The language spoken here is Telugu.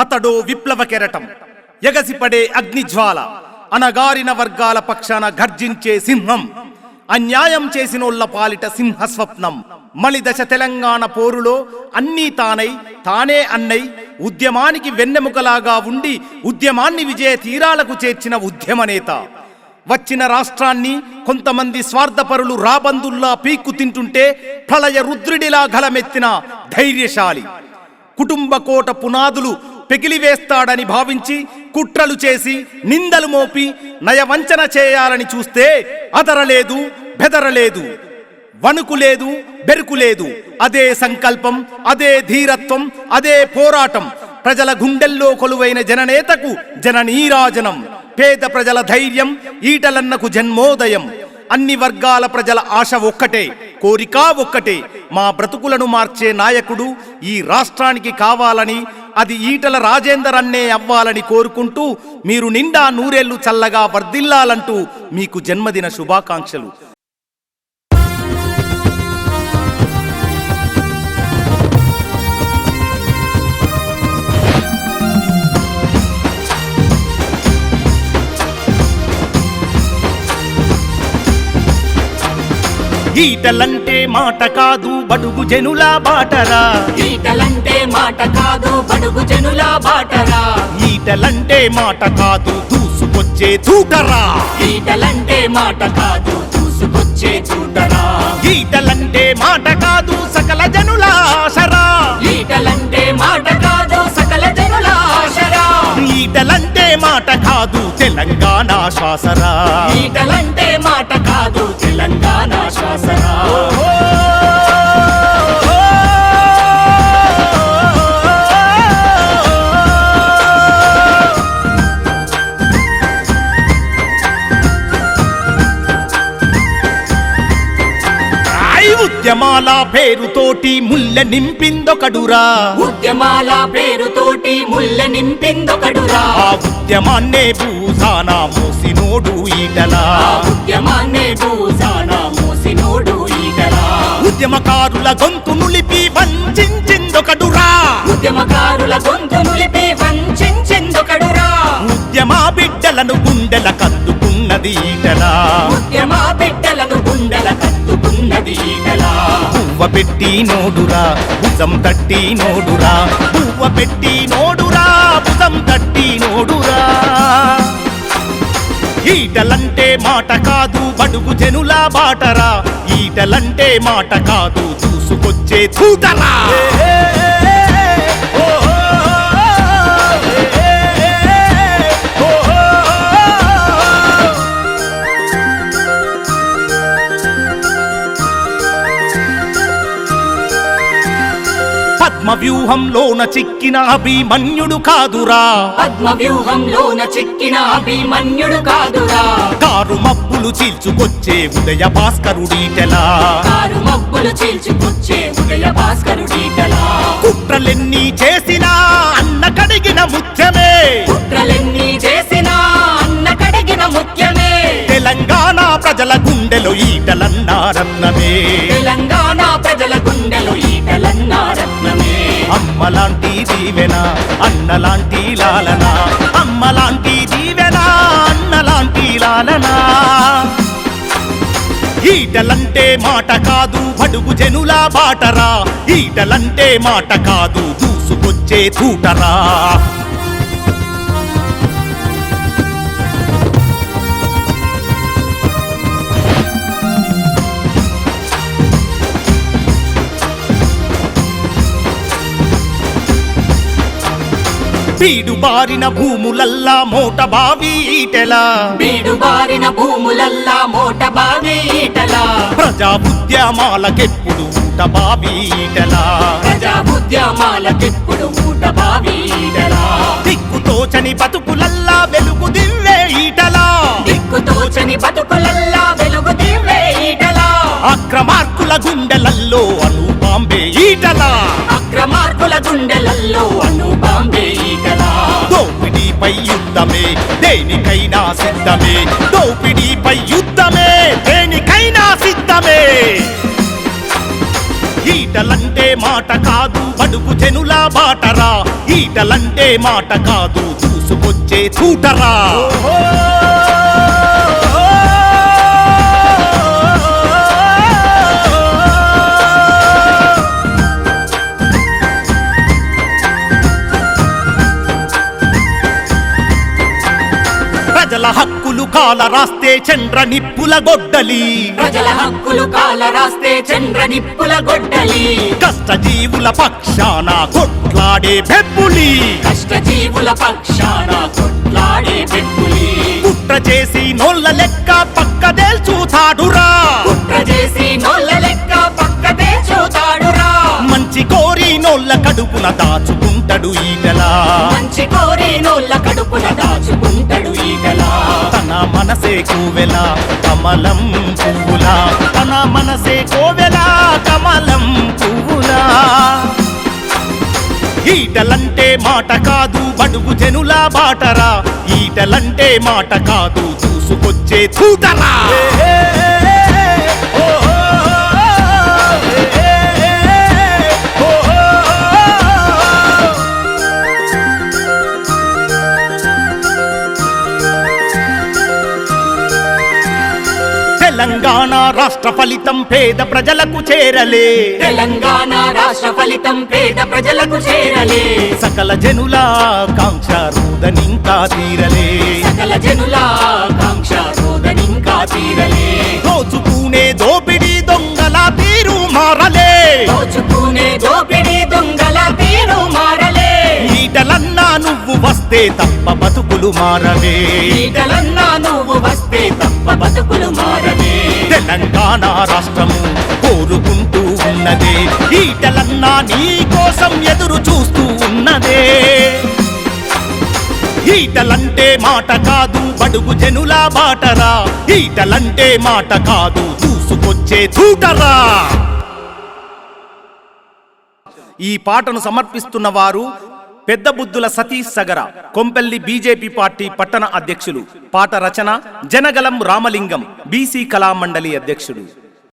అతడో విప్లవ కెరటం. ఎగసిపడే అగ్నిజ్వాల. అనగారిన వర్గాల పక్షాన గర్జించే సింహం. అన్యాయం చేసినోళ్ళ పాలిట సింహ స్వప్నం మలిదశ తెలంగాణ పోరులో అన్నీ తానై తానే అన్నై ఉద్యమానికి వెన్నెముకలాగా ఉండి ఉద్యమాన్ని విజయ తీరాలకు చేర్చిన ఉద్యమనేత. వచ్చిన రాష్ట్రాన్ని కొంతమంది స్వార్థపరులు రాబందుల్లా పీక్కు తింటుంటే ప్రళయ రుద్రుడిలా గలమెత్తిన ధైర్యశాలి. కుటుంబ కోట పునాదులు పెకిలివేస్తాడని భావించి కుట్రలు చేసి నిందలు మోపి నయవంచన చేయాలని చూస్తే అదరలేదు బెదరలేదు. వణుకు లేదు బెరుకు లేదు. అదే సంకల్పం అదే ధీరత్వం అదే పోరాటం. ప్రజల గుండెల్లో కొలువైన జననేతకు జననీరాజనం. పేద ప్రజల ధైర్యం ఈటలన్నకు జన్మోదయం. అన్ని వర్గాల ప్రజల ఆశ ఒక్కటే కోరిక ఒక్కటే. మా బ్రతుకులను మార్చే నాయకుడు ఈ రాష్ట్రానికి కావాలని అది ఈటల రాజేందర్ అన్నే అవ్వాలని కోరుకుంటూ మీరు నిండా నూరేళ్ళు చల్లగా వర్ధిల్లాలంటూ మీకు జన్మదిన శుభాకాంక్షలు. ఈటలంటే మాట కాదు బడుగు జనుల బాటరా. ఈటలంటే మాట కాదు బడుగు జనుల బాటరా. ఈటలంటే మాట కాదు దూసుకొచ్చే చూటరా. ఈటలంటే మాట కాదు చూసుకొచ్చే చూడరా ఈటలంటే మాట కాదు సకల జనుల ఆశరా. ఈటలంటే మాట కాదు సకల జనుల ఆశరా. ఈటలంటే మాట కాదు తెలంగాణ శ్వాసరా ఈటలంటే మాట కాదు తెలంగాణ శ్వాసరా ఉద్యమాల పేరుతోటి ముల్లె నింపిందొకడురా. ఉద్యమాల పేరుతోటి ముళ్ళ నింపిందొకడురా. ఆ ఉద్యమాన్నే భూసాన మోసినోడు ఈటలా. ఉద్యమాన్నే భూసాన మోసినోడు ఈటలా. ఉద్యమకారుల గొంతు నులిపి వంచిందొకడురా ఉద్యమకారుల గొంతు నులిపి పువ్వ పెట్టి నోడురా భుజం తట్టి నోడురా. పువ్వ పెట్టి నోడురా భుజం తట్టి నోడురా. ఈటలంటే మాట కాదు బడుగు జనుల బాటరా. ఈటలంటే మాట కాదు చూసుకొచ్చే చూటరా పద్మ వ్యూహంలోన చిక్కిన అభిమన్యుడు కాదురా. పద్మ వ్యూహంలోన చిక్కిన అభిమన్యుడు కాదురా. కారు మబ్బులు చీల్చుకొచ్చే ఉదయ భాస్కరుడీటెలా కారు మబ్బులు చీల్చుకొచ్చే ఉదయ భాస్కరుడీటలా కుట్రలెన్ని చేసినా అన్న కడిగిన ముత్యమే. కుట్రలెన్ని చేసినా అన్న కడిగిన ముఖ్యమే తెలంగాణ ప్రజల గుండెలో ఈటలన్నారన్నమే. దీవెన అన్నలాంటి లాలన? అమ్మలాంటి దీవెన అన్నలాంటి లాలన? ఈటలంటే మాట కాదు బడుగు జనుల బాటరా. ఈటలంటే మాట కాదు దూసుకొచ్చే తూటరా బీడు బారిన భూములల్లా మోట బావి ఈటెలా. బీడు బారిన భూములల్లా మోట బావి ఈటలా. ప్రజా ఉద్యమాలకెప్పుడు ఊట బావి ఈటెలా. ప్రజా ఉద్యమాలకెప్పుడు ఊట బావి ఈటలా. దిక్కుతోచని బతుకులల్లా వెలుగు దివ్వే ఈటలా. దిక్కుతోచని బతుకులల్లా వెలుగు దివ్వే ఈటలా. అక్రమార్కుల గుండెలల్లో దోపిడీపై యుద్ధమే దేనికైనా సిద్ధమే. దోపిడీపై యుద్ధమే దేనికైనా సిద్ధమే. ఈటలంటే మాట కాదు బడుగు జనుల బాటరా. ఈటలంటే మాట కాదు చూసుకొచ్చే చూటరా ప్రజల హక్కులు కాల రాస్తే చంద్ర నిప్పుల గొడ్డలి. ప్రజల హక్కులు కాల రాస్తే చంద్ర నిప్పుల గొడ్డలి. కష్టజీవుల పక్షాన కొట్లాడే బెబ్బులి కష్టజీవుల పక్షాన కొట్లాడే పెట్టులి కుట్ర చేసి నోళ్ళ లెక్క పక్కదేల్చూతాడురా కుట్ర చేసి నోళ్ళ లెక్క పక్కదే చూతాడురా మంచి కోరి నోళ్ళ కడుపున దాచుకుంటాడు ఈటలా మంచి కోరి నోళ్ళ కడుపున మనసే కోవెల కమలం పువ్వులా. తన మనసే కోవెల కమలం పువ్వులా. ఈటలంటే మాట కాదు బడుగు జనుల బాటరా. ఈటలంటే మాట కాదు చూసుకొచ్చే చూటరా తెలంగాణ రాష్ట్ర ఫలితం పేద ప్రజలకు చేరలే. తెలంగాణ రాష్ట్ర ఫలితం పేద ప్రజలకు చేరలే. సకల జనుల కాంక్ష రూదనింకా తీరలే. సకల జనుల కాంక్ష రోదనింకా తీరలే. దోచుకునే దోపిడి దొంగల తీరు మారలే. దోచుకునే దోపిడి దొంగల తీరు మారలే. ఈటలన్నా నువ్వు వస్తే తప్ప బతుకులు మారవే. ఈటలన్నా నువ్వు వస్తే తప్ప బతుకులు మారవే. తెలంగాణ రాష్ట్రము కోరుకుంటూ ఉన్నదే. ఈటలన్నా నీ కోసం ఎదురు చూస్తూ ఉన్నదే. ఈటలంటే మాట కాదు బడుగు జనుల బాటరా. ఈటలంటే మాట కాదు చూసుకొచ్చే చూటరా. ఈ పాటను సమర్పిస్తున్న వారు పెద్ద బుద్ధుల సతీష్ సగర కొంపెల్లి బీజేపీ పార్టీ పట్టణ అధ్యక్షులు. పాట రచన జనగలం రామలింగం బీసీ కళామండలి అధ్యక్షుడు.